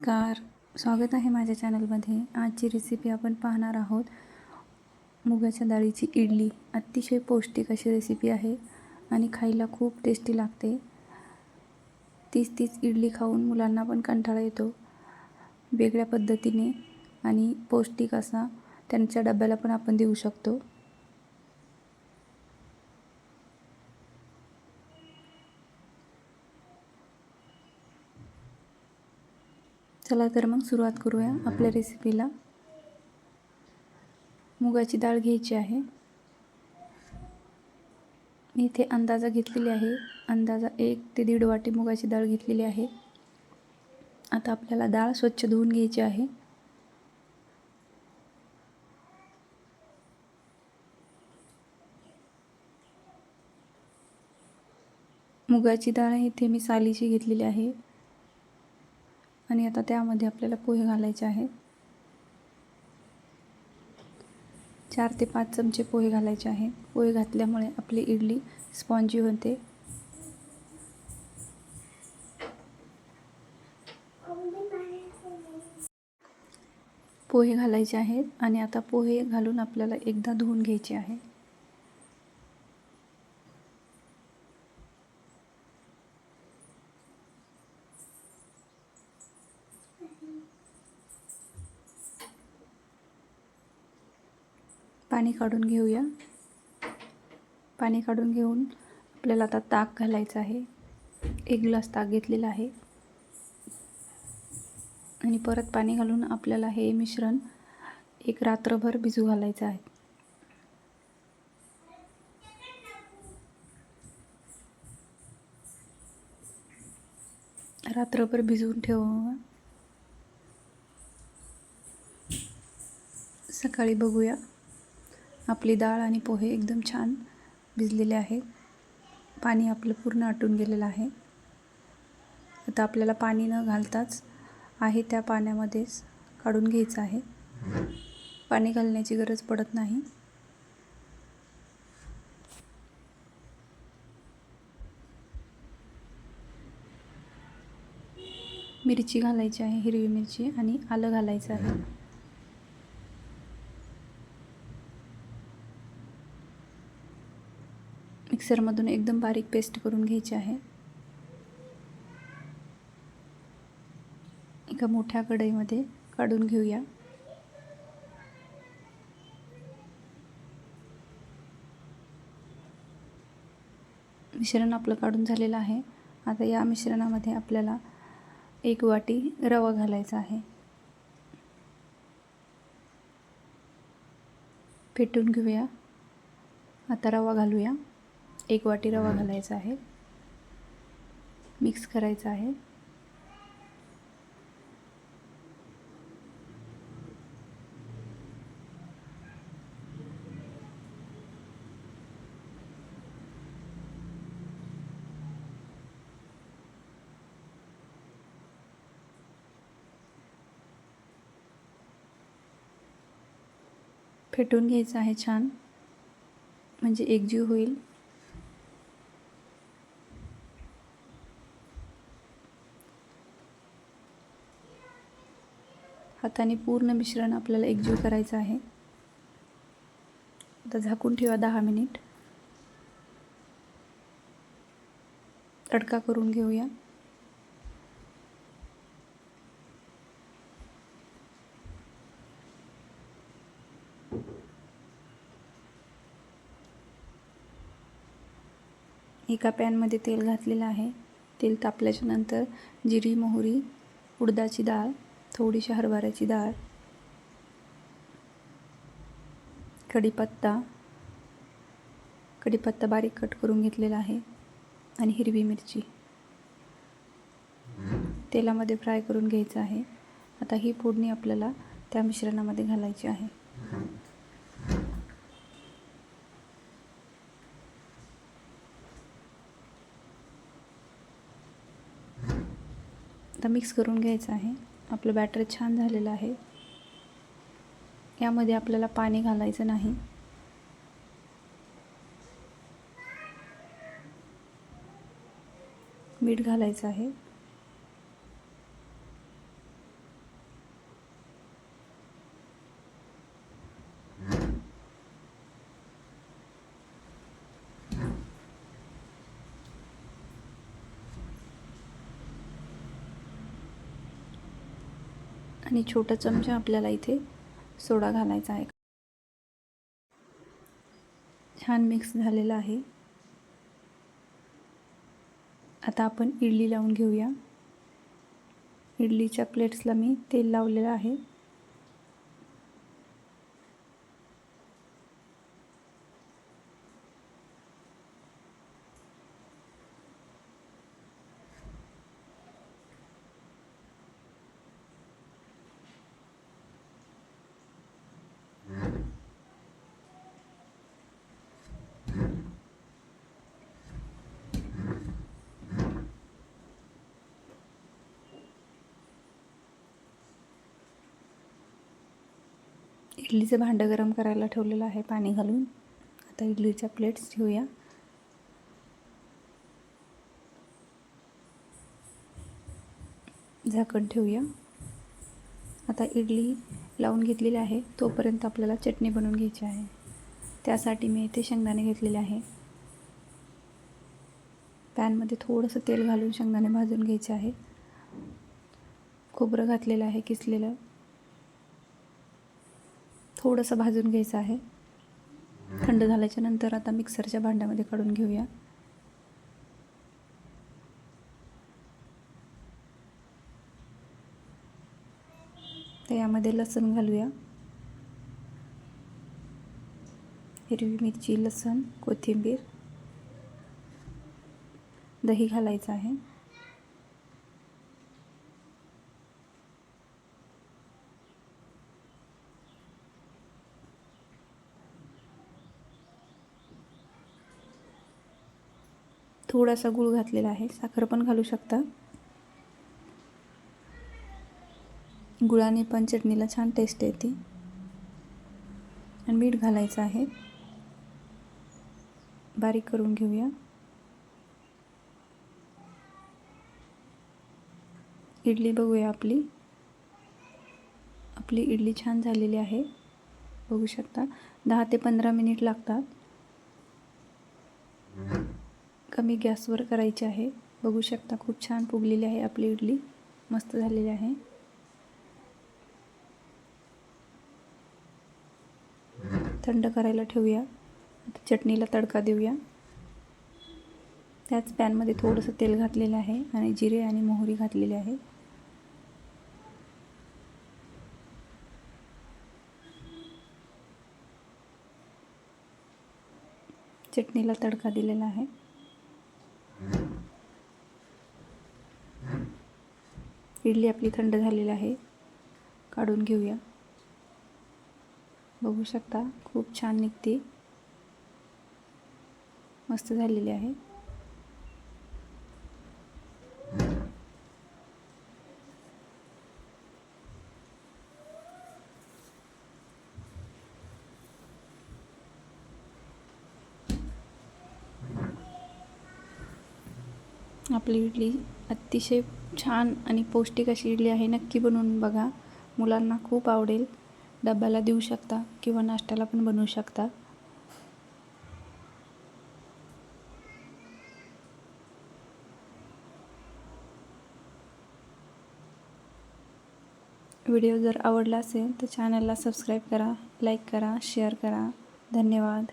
Car स्वागत आहे माझ्या चॅनलमध्ये. आजची रेसिपी आपण पाहणार आहोत. मुगाच्या डाळीची इडली. अतिशय पौष्टिक अशी रेसिपी आहे आणि खायला खूप टेस्टी लागते. तीच तीच इडली खाऊन मुलांना पण कंटाळा येतो. वेगळ्या पद्धतीने आणि पौष्टिक असा त्यांच्या डब्याला पण आपण देऊ शकतो. चला तर मग सुरुवात करूया आपल्या रेसिपीला मुगाची डाळ घ्यायची आहे. मी इथे अंदाजा घेतलेली आहे. अंदाजा एक ते दीड वाटी मुगाची डाळ घेतलेली आहे. आता आपल्याला डाळ स्वच्छ धुवून घ्यायची आहे. मुगाची डाळ इथे मी सालीची घेतलेली आहे. आणि आता त्यामध्ये आपल्याला पोहे घालायचे आहेत चार ते पाच चमचे पोहे घालायचे आहेत पोहे घातल्यामुळे आपली इडली स्पॉन्जी होते. पोहे घालायचे आहेत आणि आता पोहे घालून आपल्याला एकदा धुवून घ्यायचे आहे. पाणी काढून घेऊया. पाणी काढून घेऊन आपल्याला आता ताक घालायचं आहे. एक ग्लास ताक घेतलेला आहे. आणि परत पाणी घालून आपल्याला हे मिश्रण एक रात्रभर भिजू घालायचं आहे. रात्रभर भिजवून ठेवा सकाळी बघूया. आपली डाळ आणि पोहे एकदम छान भिजलेले आहेत. पाणी आपलं पूर्ण आटून गेलेलं आहे. आता आपल्याला पाणी न घालताच आहे त्या पाण्यामध्येच काढून घ्यायचं आहे. पाणी घालण्याची गरज पडत नाही. मिरची घालायची आहे हिरवी मिरची आणि आलं घालायचं आहे. मिक्सरमधून एकदम बारीक पेस्ट करून घ्यायची आहे. एका मोठ्या कढईमध्ये काढून घेऊया. मिश्रण आपलं काढून झालेलं आहे. आता या मिश्रणामध्ये आपल्याला एक वाटी रवा घालायचा आहे. फेटून घेऊया. आता रवा घालूया. एक वाटी रवा घालायचा आहे. मिक्स करायचा आहे. फेटून घ्यायचं आहे छान. म्हणजे एकजीव होईल. हाताने पूर्ण मिश्रण आपल्याला एकजीव करायचं आहे. आता झाकून ठेवा दहा मिनिट. तडका करून घेऊया. एका पॅनमध्ये तेल घातलेलं आहे. तेल तापल्याच्या नंतर जिरी मोहरी उडदाची डाळ थोडीशी हरभऱ्याची डाळ कढीपत्ता कढीपत्ता बारीक कट करून घेतलेला आहे आणि हिरवी मिरची. तेलामध्ये फ्राय करून घ्यायचं आहे. आता ही फोडणी आपल्याला त्या मिश्रणामध्ये घालायची आहे. आता मिक्स करून घ्यायचं आहे. आपलं बॅटर छान झालेलं आहे. यामध्ये आपल्याला पाणी घालायचं नाही. मीठ घालायचं आहे. आणि छोटा चमचा आपल्याला इथे सोडा घालायचा आहे. छान मिक्स झालेलं आहे. आता आपण इडली लावून घेऊया. इडलीच्या प्लेट्सला मी तेल लावलेलं आहे. इडलीचं भांडं गरम करायला ठेवलेलं आहे पाणी घालून. आता इडलीच्या प्लेट्स ठेवूया. झाकण ठेवूया. आता इडली लावून घेतलेली आहे. तोपर्यंत आपल्याला चटणी बनवून घ्यायची आहे. त्यासाठी मी इथे शेंगदाणे घेतलेले आहे. पॅनमध्ये थोडंसं तेल घालून शेंगदाणे भाजून घ्यायचे आहे. खोबरं घातलेलं आहे किसलेलं. थोडंसं भाजून घ्यायचं आहे. थंड झाल्याच्यानंतर आता मिक्सरच्या भांड्यामध्ये काढून घेऊया. तर यामध्ये लसूण घालूया. हिरवी मिरची लसूण कोथिंबीर दही घालायचं आहे. थोडासा गूळ घातलेला आहे. साखर पण घालू शकता. गुळाने पण चटणीला छान टेस्ट येते. आणि मीठ घालायचं आहे. बारीक करून घेऊया. इडली बघूया आपली. आपली इडली छान झालेली आहे. बघू शकता. दहा ते पंधरा मिनिट लागतात. कमी गॅसवर करायची आहे. बघू शकता खूप छान फुगलेली आहे आपली इडली. मस्त झालेली आहे. थंड करायला ठेवूया. आता चटणीला तडका देऊया. त्याच पॅनमध्ये थोडंसं तेल घातलेलं आहे आणि जिरे आणि मोहरी घातलेली आहे. चटणीला तडका दिलेला आहे. इडली आपली थंड झालेली आहे. काढून घेऊया. बघू शकता खूप छान निघते. मस्त झालेली आहे. आपली इडली अतिशय छान आणि पौष्टिक अशी इडली आहे. नक्की बनवून बघा. मुलांना खूप आवडेल. डब्याला देऊ शकता किंवा नाश्त्याला पण बनवू शकता. व्हिडिओ जर आवडला असेल तर चॅनलला सबस्क्राईब करा लाईक करा शेअर करा. धन्यवाद.